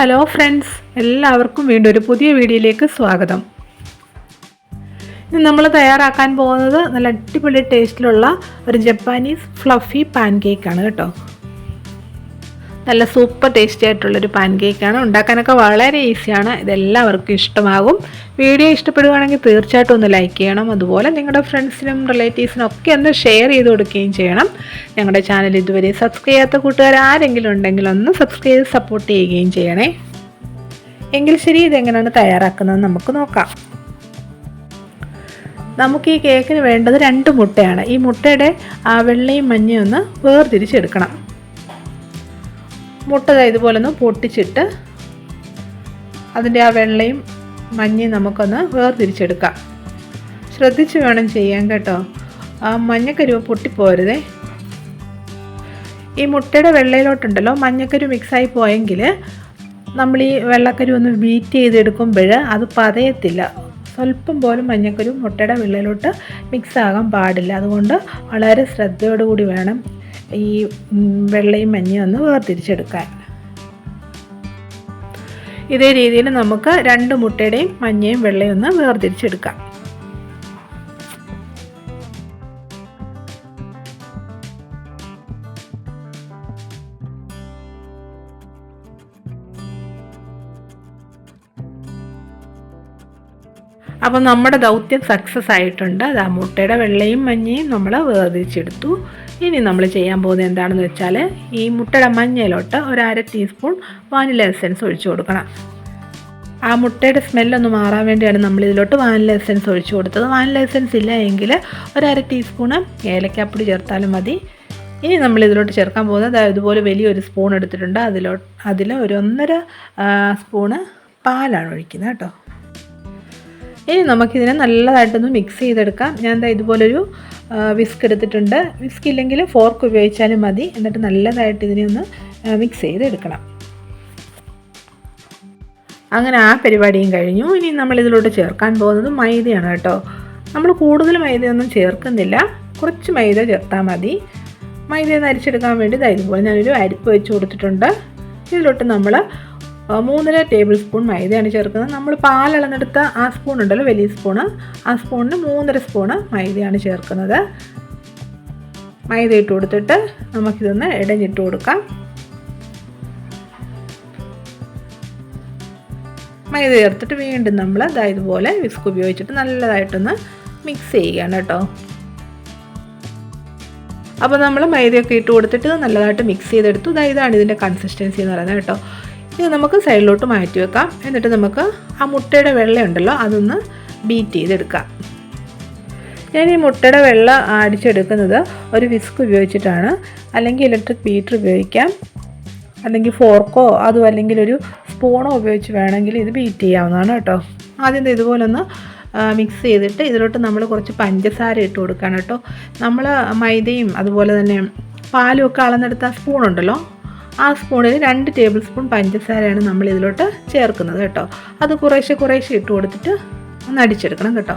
Hello friends എല്ലാവർക്കും വീണ്ടും ഒരു പുതിയ വീഡിയോയിലേക്ക് സ്വാഗതം. ഇന്ന് നമ്മൾ തയ്യാറാക്കാൻ പോകുന്നത് നല്ല അടിപൊളി ടേസ്റ്റിലുള്ള ഒരു ജപ്പാനീസ് ഫ്ലഫി പാൻ കേക്കാണ് കേട്ടോ. നല്ല സൂപ്പർ ടേസ്റ്റി ആയിട്ടുള്ളൊരു പാൻ കേക്കാണ് ഉണ്ടാക്കാനൊക്കെ വളരെ ഈസിയാണ്. ഇതെല്ലാവർക്കും ഇഷ്ടമാകും. വീഡിയോ ഇഷ്ടപ്പെടുകയാണെങ്കിൽ തീർച്ചയായിട്ടും ഒന്ന് ലൈക്ക് ചെയ്യണം. അതുപോലെ നിങ്ങളുടെ ഫ്രണ്ട്സിനും റിലേറ്റീവ്സിനും ഒക്കെ ഒന്ന് ഷെയർ ചെയ്ത് കൊടുക്കുകയും ചെയ്യണം. ഞങ്ങളുടെ ചാനൽ ഇതുവരെ സബ്സ്ക്രൈബ് ചെയ്യാത്ത കൂട്ടുകാർ ആരെങ്കിലും ഉണ്ടെങ്കിൽ ഒന്ന് സബ്സ്ക്രൈബ് ചെയ്ത് സപ്പോർട്ട് ചെയ്യുകയും ചെയ്യണേ. എങ്കിൽ ശരി ഇതെങ്ങനെയാണ് തയ്യാറാക്കുന്നത് നമുക്ക് നോക്കാം. നമുക്ക് ഈ കേക്കിന് വേണ്ടത് രണ്ട് മുട്ടയാണ്. ഈ മുട്ടയുടെ ആ വെള്ളയും മഞ്ഞയും ഒന്ന് വേർതിരിച്ചെടുക്കണം. മുട്ട ഇതുപോലെ ഒന്ന് പൊട്ടിച്ചിട്ട് അതിന്റെ ആ വെള്ളയും മഞ്ഞയും നമുക്കൊന്ന് വേർതിരിച്ചെടുക്കാം. ശ്രദ്ധിച്ച് വേണം ചെയ്യാൻ കേട്ടോ. ആ മഞ്ഞക്കരുവ് പൊട്ടിപ്പോരുതേ. ഈ മുട്ടയുടെ വെള്ളയിലോട്ടുണ്ടല്ലോ മഞ്ഞക്കരു മിക്സായി പോയെങ്കിൽ നമ്മൾ ഈ വെള്ളക്കരു ഒന്ന് ബീറ്റ് ചെയ്തെടുക്കുമ്പോൾ അത് പതയത്തില്ല. സ്വല്പം പോലും മഞ്ഞക്കരു മുട്ടയുടെ വെള്ളയിലോട്ട് മിക്സ് ആകാൻ പാടില്ല. അതുകൊണ്ട് വളരെ ശ്രദ്ധയോടുകൂടി വേണം ഈ വെള്ളയും മഞ്ഞയും ഒന്ന് വേർതിരിച്ചെടുക്കാൻ. ഇതേ രീതിയിൽ നമുക്ക് രണ്ട് മുട്ടയുടെയും മഞ്ഞയും വെള്ളയും ഒന്ന് വേർതിരിച്ചെടുക്കാം. അപ്പം നമ്മുടെ ദൗത്യം സക്സസ് ആയിട്ടുണ്ട്. അത് ആ മുട്ടയുടെ വെള്ളയും മഞ്ഞയും നമ്മൾ വേർതിരിച്ചെടുത്തു. ഇനി നമ്മൾ ചെയ്യാൻ പോകുന്നത് എന്താണെന്ന് വെച്ചാൽ ഈ മുട്ടയുടെ മഞ്ഞയിലോട്ട് ഒരു അര ടീസ്പൂൺ വാനില എസെൻസ് ഒഴിച്ചു കൊടുക്കണം. ആ മുട്ടയുടെ സ്മെല്ലൊന്ന് മാറാൻ വേണ്ടിയാണ് നമ്മൾ ഇതിലോട്ട് വാനില എസെൻസ് ഒഴിച്ചു കൊടുത്തത്. വാനില എസെൻസ് ഇല്ല എങ്കിൽ ഒരു അര ടീസ്പൂണ് ഏലക്കാപ്പൊടി ചേർത്താലും മതി. ഇനി നമ്മൾ ഇതിലോട്ട് ചേർക്കാൻ പോകുന്നത് ഇതുപോലെ വലിയൊരു സ്പൂൺ എടുത്തിട്ടുണ്ട്. അതിലോ അതിൽ ഒരു ഒന്നര സ്പൂണ് പാലാണ് ഒഴിക്കുന്നത് കേട്ടോ. ഇനി നമുക്കിതിനെ നല്ലതായിട്ടൊന്ന് മിക്സ് ചെയ്തെടുക്കാം. ഞാൻ എന്താ ഇതുപോലൊരു വിസ്ക് എടുത്തിട്ടുണ്ട്. വിസ്ക് ഇല്ലെങ്കിൽ ഫോർക്ക് ഉപയോഗിച്ചാലും മതി. എന്നിട്ട് നല്ലതായിട്ട് ഇതിനെ ഒന്ന് മിക്സ് ചെയ്തെടുക്കണം. അങ്ങനെ ആ പരിപാടിയും കഴിഞ്ഞു. ഇനി നമ്മൾ ഇതിലോട്ട് ചേർക്കാൻ പോകുന്നത് മൈദയാണ് കേട്ടോ. നമ്മൾ കൂടുതൽ മൈദയൊന്നും ചേർക്കുന്നില്ല. കുറച്ച് മൈദ ചേർത്താൽ മതി. മൈദ അരിച്ചെടുക്കാൻ വേണ്ടി ദാ ഇതുപോലെ ഞാനൊരു അരിപ്പ് വെച്ച് കൊടുത്തിട്ടുണ്ട്. ഇതിലോട്ട് നമ്മൾ മൂന്നര ടേബിൾ സ്പൂൺ മൈദയാണ് ചേർക്കുന്നത്. നമ്മൾ പാലളന്നെടുത്ത ആ സ്പൂൺ ഉണ്ടല്ലോ വലിയ സ്പൂണ് ആ സ്പൂണിന് മൂന്നര സ്പൂണ് മൈദയാണ് ചേർക്കുന്നത്. മൈദ ഇട്ട് കൊടുത്തിട്ട് നമുക്കിതൊന്ന് ഇടഞ്ഞിട്ട് കൊടുക്കാം. മൈദ ചേർത്തിട്ട് വീണ്ടും നമ്മൾ ദാ ഇതുപോലെ വിസ്ക് ഉപയോഗിച്ചിട്ട് നല്ലതായിട്ടൊന്ന് മിക്സ് ചെയ്യുകയാണ് കേട്ടോ. അപ്പോൾ നമ്മൾ മൈദയൊക്കെ ഇട്ട് കൊടുത്തിട്ട് നല്ലതായിട്ട് മിക്സ് ചെയ്തെടുത്തു. ഇതാണ് ഇതിന്റെ കൺസിസ്റ്റൻസി എന്ന് പറയുന്നത് കേട്ടോ. ഇത് നമുക്ക് സൈഡിലോട്ട് മാറ്റി വെക്കാം. എന്നിട്ട് നമുക്ക് ആ മുട്ടയുടെ വെള്ളയുണ്ടല്ലോ അതൊന്ന് ബീറ്റ് ചെയ്തെടുക്കാം. ഞാൻ ഈ മുട്ടയുടെ വെള്ള അടിച്ചെടുക്കുന്നത് ഒരു വിസ്ക് ഉപയോഗിച്ചിട്ടാണ്. അല്ലെങ്കിൽ ഇലക്ട്രിക് ബീറ്റർ ഉപയോഗിക്കാം. അല്ലെങ്കിൽ ഫോർക്കോ അതും അല്ലെങ്കിൽ ഒരു സ്പൂണോ ഉപയോഗിച്ച് വേണമെങ്കിൽ ഇത് ബീറ്റ് ചെയ്യാവുന്നതാണ് കേട്ടോ. ആദ്യം ദേ ഇതുപോലെ ഒന്ന് മിക്സ് ചെയ്തിട്ട് ഇതിലോട്ട് നമ്മൾ കുറച്ച് പഞ്ചസാര ഇട്ട് കൊടുക്കുകയാണ് കേട്ടോ. നമ്മൾ മൈദയും അതുപോലെ തന്നെ പാലും ഒക്കെ അളന്നെടുത്ത സ്പൂൺ ഉണ്ടല്ലോ ആ സ്പൂണിൽ രണ്ട് ടേബിൾ സ്പൂൺ പഞ്ചസാരയാണ് നമ്മൾ ഇതിലോട്ട് ചേർക്കുന്നത് കേട്ടോ. അത് കുറേശ്ശെ കുറേശ്ശെ ഇട്ട് കൊടുത്തിട്ട് ഒന്ന് അടിച്ചെടുക്കണം കേട്ടോ.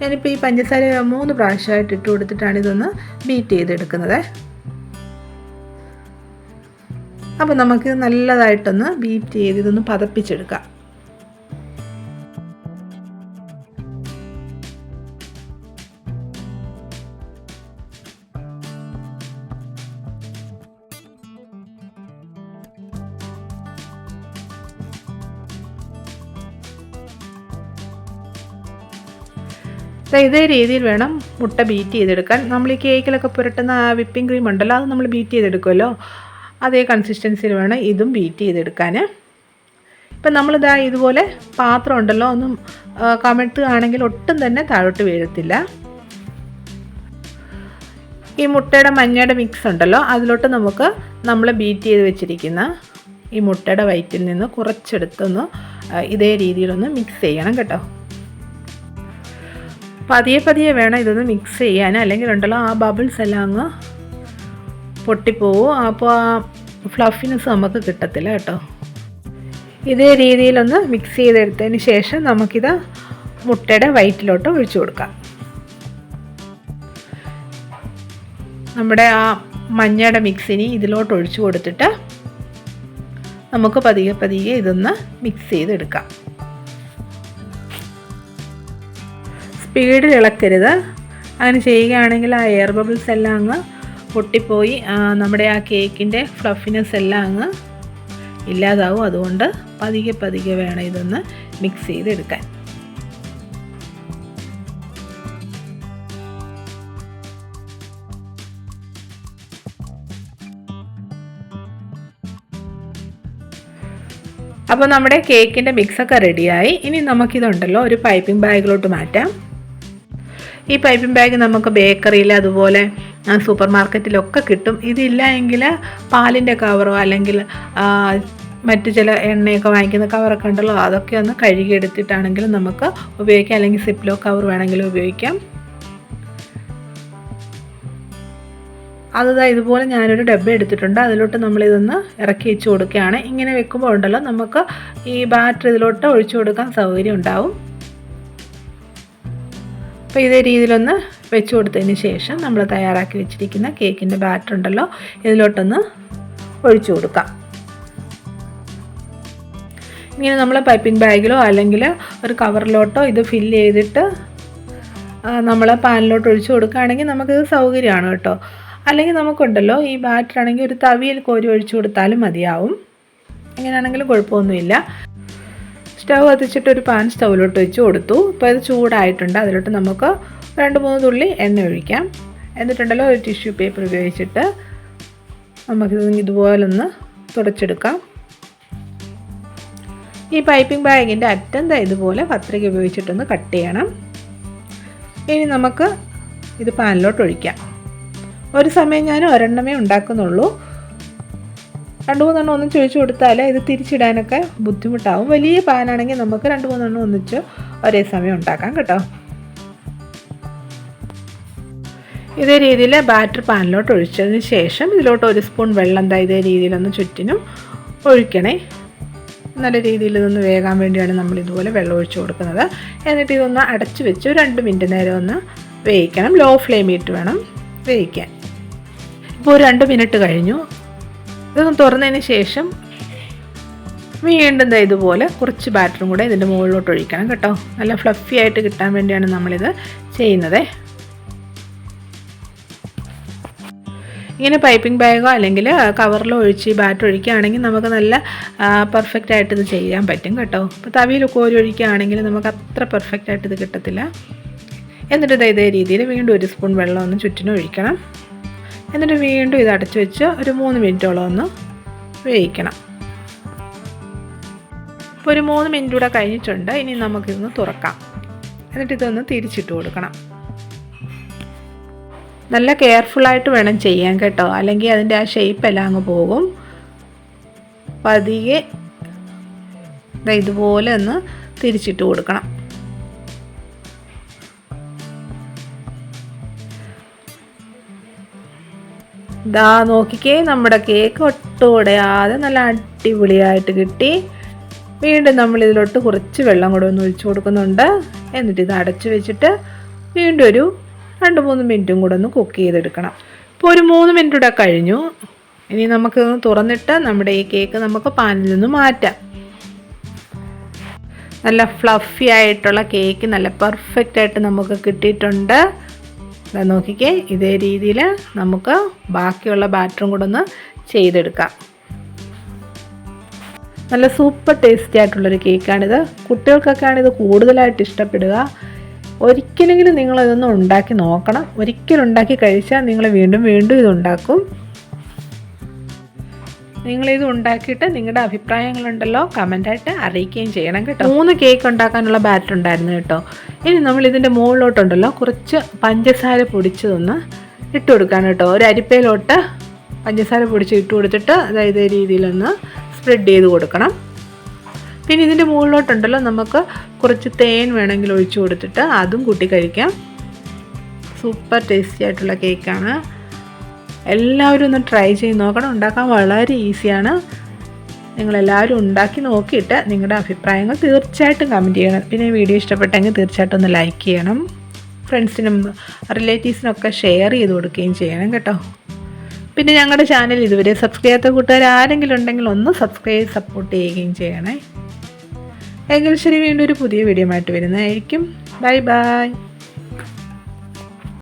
ഞാനിപ്പോൾ ഈ പഞ്ചസാര മൂന്ന് പ്രാവശ്യമായിട്ട് ഇട്ട് കൊടുത്തിട്ടാണ് ഇതൊന്ന് ബീറ്റ് ചെയ്തെടുക്കുന്നത്. അപ്പോൾ നമുക്ക് നല്ലതായിട്ടൊന്ന് ബീറ്റ് ചെയ്ത് ഇതൊന്ന് പതപ്പിച്ചെടുക്കാം. ഇതേ രീതിയിൽ വേണം മുട്ട ബീറ്റ് ചെയ്തെടുക്കാൻ. നമ്മൾ ഈ കേക്കിലൊക്കെ പുരട്ടുന്ന വിപ്പിംഗ് ക്രീം ഉണ്ടല്ലോ അത് നമ്മൾ ബീറ്റ് ചെയ്തെടുക്കുമല്ലോ. അതേ കൺസിസ്റ്റൻസിയിൽ വേണം ഇതും ബീറ്റ് ചെയ്തെടുക്കാൻ ഇപ്പം നമ്മളിതാ ഇതുപോലെ പാത്രം ഉണ്ടല്ലോ ഒന്നും ആണെങ്കിൽ ഒട്ടും തന്നെ താഴോട്ട് വീഴത്തില്ല. ഈ മുട്ടയുടെ മഞ്ഞയുടെ മിക്സ് ഉണ്ടല്ലോ അതിലോട്ട് നമുക്ക് നമ്മൾ ബീറ്റ് ചെയ്ത് വെച്ചിരിക്കുന്ന ഈ മുട്ടയുടെ വയറ്റിൽ നിന്ന് കുറച്ചെടുത്തൊന്ന് ഇതേ രീതിയിലൊന്ന് മിക്സ് ചെയ്യണം കേട്ടോ. പതിയെ പതിയെ വേണം ഇതൊന്ന് മിക്സ് ചെയ്യാൻ. അല്ലെങ്കിൽ ഉണ്ടല്ലോ ആ ബബിൾസ് എല്ലാം അങ്ങ് പൊട്ടിപ്പോവും. അപ്പോൾ ആ ഫ്ലഫിനെസ് നമുക്ക് കിട്ടത്തില്ല കേട്ടോ. ഇതേ രീതിയിലൊന്ന് മിക്സ് ചെയ്തെടുത്തതിന് ശേഷം നമുക്കിത് മുട്ടയുടെ വയറ്റിലോട്ട് ഒഴിച്ചു കൊടുക്കാം. നമ്മുടെ ആ മഞ്ഞയുടെ മിക്സിനി ഇതിലോട്ട് ഒഴിച്ചു കൊടുത്തിട്ട് നമുക്ക് പതിയെ പതിയെ ഇതൊന്ന് മിക്സ് ചെയ്തെടുക്കാം. സ്പീഡിൽ ഇളക്കരുത് അങ്ങനെ ചെയ്യുകയാണെങ്കിൽ ആ എയർ ബബിൾസ് എല്ലാം അങ്ങ് പൊട്ടിപ്പോയി. നമ്മുടെ ആ കേക്കിന്റെ ഫ്ലഫിനെസ് എല്ലാം അങ്ങ് ഇല്ലാതാവും. അതുകൊണ്ട് പതിയെ പതിയെ വേണം ഇതൊന്ന് മിക്സ് ചെയ്തെടുക്കാൻ. അപ്പോൾ നമ്മുടെ കേക്കിന്റെ മിക്സൊക്കെ റെഡിയായി ഇനി നമുക്കിതുണ്ടല്ലോ ഒരു പൈപ്പിംഗ് ബാഗിലോട്ട് മാറ്റാം. ഈ പൈപ്പിംഗ് ബാഗ് നമുക്ക് ബേക്കറിയിൽ അതുപോലെ സൂപ്പർ മാർക്കറ്റിലൊക്കെ കിട്ടും. ഇതില്ല എങ്കിൽ പാലിന്റെ കവറോ അല്ലെങ്കിൽ മറ്റു ചില എണ്ണയൊക്കെ വാങ്ങിക്കുന്ന കവറൊക്കെ ഉണ്ടല്ലോ അതൊക്കെ ഒന്ന് കഴുകി കഴുകിയെടുത്തിട്ടാണെങ്കിലും നമുക്ക് ഉപയോഗിക്കാം. അല്ലെങ്കിൽ സിപ്ലോ കവർ വേണമെങ്കിലും ഉപയോഗിക്കാം. അതുതാ ഇതുപോലെ ഞാനൊരു ഡബ്ബ എടുത്തിട്ടുണ്ട്. അതിലോട്ട് നമ്മളിതൊന്ന് ഇറക്കി വെച്ച് കൊടുക്കുകയാണ്. ഇങ്ങനെ വെക്കുമ്പോൾ ഉണ്ടല്ലോ നമുക്ക് ഈ ബാറ്ററി ഇതിലോട്ട് ഒഴിച്ചു കൊടുക്കാൻ സൗകര്യം ഉണ്ടാവും. അപ്പോൾ ഇതേ രീതിയിലൊന്ന് വെച്ച് കൊടുത്തതിന് ശേഷം നമ്മൾ തയ്യാറാക്കി വെച്ചിരിക്കുന്ന കേക്കിന്റെ ബാറ്റർ ഉണ്ടല്ലോ ഇതിലോട്ടൊന്ന് ഒഴിച്ചു കൊടുക്കാം. ഇങ്ങനെ നമ്മൾ പൈപ്പിംഗ് ബാഗിലോ അല്ലെങ്കിൽ ഒരു കവറിലോട്ടോ ഇത് ഫില്ല് ചെയ്തിട്ട് നമ്മൾ പാനിലോട്ട് ഒഴിച്ചു കൊടുക്കുകയാണെങ്കിൽ നമുക്കിത് സൗകര്യമാണ് കേട്ടോ. അല്ലെങ്കിൽ നമുക്കുണ്ടല്ലോ ഈ ബാറ്റർ ആണെങ്കിൽ ഒരു തവിയിൽ കോരി ഒഴിച്ചു കൊടുത്താലും മതിയാവും. എങ്ങനെയാണെങ്കിലും കുഴപ്പമൊന്നുമില്ല. സ്റ്റൗ കത്തിച്ചിട്ട് ഒരു പാൻ സ്റ്റൗവിലോട്ട് വെച്ച് കൊടുത്തു. ഇപ്പോൾ ഇത് ചൂടായിട്ടുണ്ട്. അതിലോട്ട് നമുക്ക് രണ്ട് മൂന്ന് തുള്ളി എണ്ണ ഒഴിക്കാം. എന്നിട്ടുണ്ടല്ലോ ഒരു ടിഷ്യൂ പേപ്പർ ഉപയോഗിച്ചിട്ട് നമുക്കിത് ഇതുപോലൊന്ന് തുടച്ചെടുക്കാം. ഈ പൈപ്പിംഗ് ബാഗിന്റെ അറ്റം ഇതുപോലെ പത്രിക ഉപയോഗിച്ചിട്ടൊന്ന് കട്ട് ചെയ്യണം. ഇനി നമുക്ക് ഇത് പാനിലോട്ട് ഒഴിക്കാം. ഒരു സമയം ഞാൻ ഒരെണ്ണമേ ഉണ്ടാക്കുന്നുള്ളൂ. രണ്ട് മൂന്നെണ്ണം ഒന്നും ചോദിച്ചു കൊടുത്താൽ ഇത് തിരിച്ചിടാനൊക്കെ ബുദ്ധിമുട്ടാവും. വലിയ പാനാണെങ്കിൽ നമുക്ക് രണ്ട് മൂന്നെണ്ണം ഒന്നിച്ച് ഒരേ സമയം ഉണ്ടാക്കാം കേട്ടോ. ഇതേ രീതിയിൽ ബാറ്റർ പാനിലോട്ട് ഒഴിച്ചതിന് ശേഷം ഇതിലോട്ട് ഒരു സ്പൂൺ വെള്ളം എന്താ ഇതേ രീതിയിലൊന്ന് ചുറ്റിനും ഒഴിക്കണേ. നല്ല രീതിയിൽ ഇതൊന്ന് വേകാൻ വേണ്ടിയാണ് നമ്മൾ ഇതുപോലെ വെള്ളം ഒഴിച്ചു കൊടുക്കുന്നത്. എന്നിട്ട് ഇതൊന്ന് അടച്ചു വെച്ച് രണ്ട് മിനിറ്റ് നേരം ഒന്ന് വേവിക്കണം. ലോ ഫ്ലെയിമിട്ട് വേണം വേവിക്കാൻ. ഇപ്പോൾ രണ്ട് മിനിറ്റ് കഴിഞ്ഞു. ഇതൊന്ന് തുറന്നതിന് ശേഷം വീണ്ടും ഇതുപോലെ കുറച്ച് ബാറ്ററും കൂടെ ഇതിന്റെ മുകളിലോട്ട് ഒഴിക്കണം കേട്ടോ. നല്ല ഫ്ലഫി ആയിട്ട് കിട്ടാൻ വേണ്ടിയാണ് നമ്മളിത് ചെയ്യുന്നത്. ഇങ്ങനെ പൈപ്പിംഗ് ബാഗോ അല്ലെങ്കിൽ കവറിലോ ഒഴിച്ച് ബാറ്റർ ഒഴിക്കുകയാണെങ്കിൽ നമുക്ക് നല്ല പെർഫെക്റ്റ് ആയിട്ട് ഇത് ചെയ്യാൻ പറ്റും കേട്ടോ. അപ്പോൾ തവിയിൽ കോരി ഒഴിക്കുകയാണെങ്കിൽ നമുക്ക് അത്ര പെർഫെക്റ്റ് ആയിട്ട് ഇത് കിട്ടത്തില്ല. എന്നിട്ട് ഇതേ രീതിയിൽ വീണ്ടും ഒരു സ്പൂൺ വെള്ളം ഒന്ന് ചുറ്റിനും ഒഴിക്കണം എന്നിട്ട് വീണ്ടും ഇത് അടച്ചു വെച്ച് ഒരു മൂന്ന് മിനിറ്റോളം ഒന്ന് വേവിക്കണം. ഇപ്പോൾ ഒരു മൂന്ന് മിനിറ്റ് കൂടെ കഴിഞ്ഞിട്ടുണ്ട്. ഇനി നമുക്കിതൊന്ന് തുറക്കാം. എന്നിട്ട് ഇതൊന്ന് തിരിച്ചിട്ട് കൊടുക്കണം. നല്ല കെയർഫുള്ളായിട്ട് വേണം ചെയ്യാൻ കേട്ടോ. അല്ലെങ്കിൽ അതിന്റെ ആ ഷേപ്പ് എല്ലാം അങ്ങ് പോകും. പതിയെ ഇതുപോലെ ഒന്ന് തിരിച്ചിട്ട് കൊടുക്കണം. ദാ നോക്കിക്കേ നമ്മുടെ കേക്ക് ഒട്ടും നല്ല അടിപൊളിയായിട്ട് കിട്ടി. വീണ്ടും നമ്മൾ ഇതിലോട്ട് കുറച്ച് വെള്ളം കൂടെ ഒന്ന് ഒഴിച്ചു കൊടുക്കുന്നുണ്ട്. എന്നിട്ട് ഇത് അടച്ചു വെച്ചിട്ട് വീണ്ടും ഒരു രണ്ട് മൂന്ന് മിനിറ്റും കൂടെ ഒന്ന് കുക്ക് ചെയ്തെടുക്കണം. ഇപ്പോൾ ഒരു മൂന്ന് മിനിറ്റ് കൂടെ കഴിഞ്ഞു. ഇനി നമുക്ക് തുറന്നിട്ട് നമ്മുടെ ഈ കേക്ക് നമുക്ക് പാനിൽ നിന്ന് മാറ്റാം. നല്ല ഫ്ലഫി ആയിട്ടുള്ള കേക്ക് നല്ല പെർഫെക്റ്റ് ആയിട്ട് നമുക്ക് കിട്ടിയിട്ടുണ്ട്. നോക്കിക്കേ. ഇതേ രീതിയിൽ നമുക്ക് ബാക്കിയുള്ള ബാറ്ററും കൂടെ ഒന്ന് ചെയ്തെടുക്കാം. നല്ല സൂപ്പർ ടേസ്റ്റി ആയിട്ടുള്ളൊരു കേക്കാണിത്. ഇത് കൂടുതലായിട്ട് ഇഷ്ടപ്പെടുക. ഒരിക്കലെങ്കിലും നിങ്ങൾ ഇതൊന്ന് ഉണ്ടാക്കി നോക്കണം. ഒരിക്കലും ഉണ്ടാക്കി കഴിച്ചാൽ നിങ്ങൾ വീണ്ടും വീണ്ടും ഇതുണ്ടാക്കും നിങ്ങളിത് ഉണ്ടാക്കിയിട്ട് നിങ്ങളുടെ അഭിപ്രായങ്ങളുണ്ടല്ലോ കമന്റായിട്ട് അറിയിക്കുകയും ചെയ്യണം കേട്ടോ. മൂന്ന് കേക്ക് ഉണ്ടാക്കാനുള്ള ബാറ്റർ ഉണ്ടായിരുന്നു കേട്ടോ. ഇനി നമ്മൾ ഇതിന്റെ മുകളിലോട്ടുണ്ടല്ലോ. കുറച്ച് പഞ്ചസാര പൊടിച്ചതൊന്ന് ഇട്ട് കൊടുക്കാൻ കേട്ടോ. ഒരു അരിപ്പയിലോട്ട് പഞ്ചസാര പൊടിച്ച് ഇട്ട് കൊടുത്തിട്ട് അതായത് രീതിയിലൊന്ന് സ്പ്രെഡ് ചെയ്ത് കൊടുക്കണം. പിന്നെ ഇതിന്റെ മുകളിലോട്ടുണ്ടല്ലോ നമുക്ക് കുറച്ച് തേൻ വേണമെങ്കിൽ ഒഴിച്ച് കൊടുത്തിട്ട് അതും കൂട്ടി കഴിക്കാം. സൂപ്പർ ടേസ്റ്റി ആയിട്ടുള്ള കേക്കാണ്. എല്ലാവരും ഒന്ന് ട്രൈ ചെയ്ത് നോക്കണം. ഉണ്ടാക്കാൻ വളരെ ഈസിയാണ്. നിങ്ങളെല്ലാവരും ഉണ്ടാക്കി നോക്കിയിട്ട് നിങ്ങളുടെ അഭിപ്രായങ്ങൾ തീർച്ചയായിട്ടും കമന്റ് ചെയ്യണം. പിന്നെ വീഡിയോ ഇഷ്ടപ്പെട്ടെങ്കിൽ തീർച്ചയായിട്ടും ഒന്ന് ലൈക്ക് ചെയ്യണം. ഫ്രണ്ട്സിനും റിലേറ്റീവ്സിനൊക്കെ ഷെയർ ചെയ്ത് കൊടുക്കുകയും ചെയ്യണം കേട്ടോ. പിന്നെ ഞങ്ങളുടെ ചാനൽ ഇതുവരെ സബ്സ്ക്രൈബ് ചെയ്യാത്ത കൂട്ടുകാർ ആരെങ്കിലും ഉണ്ടെങ്കിൽ ഒന്ന് സബ്സ്ക്രൈബ് സപ്പോർട്ട് ചെയ്യുകയും ചെയ്യണേ. എങ്കിൽ ശരി വീണ്ടും ഒരു പുതിയ വീഡിയോ ആയിട്ട് വരുന്നതായിരിക്കും. Bye bye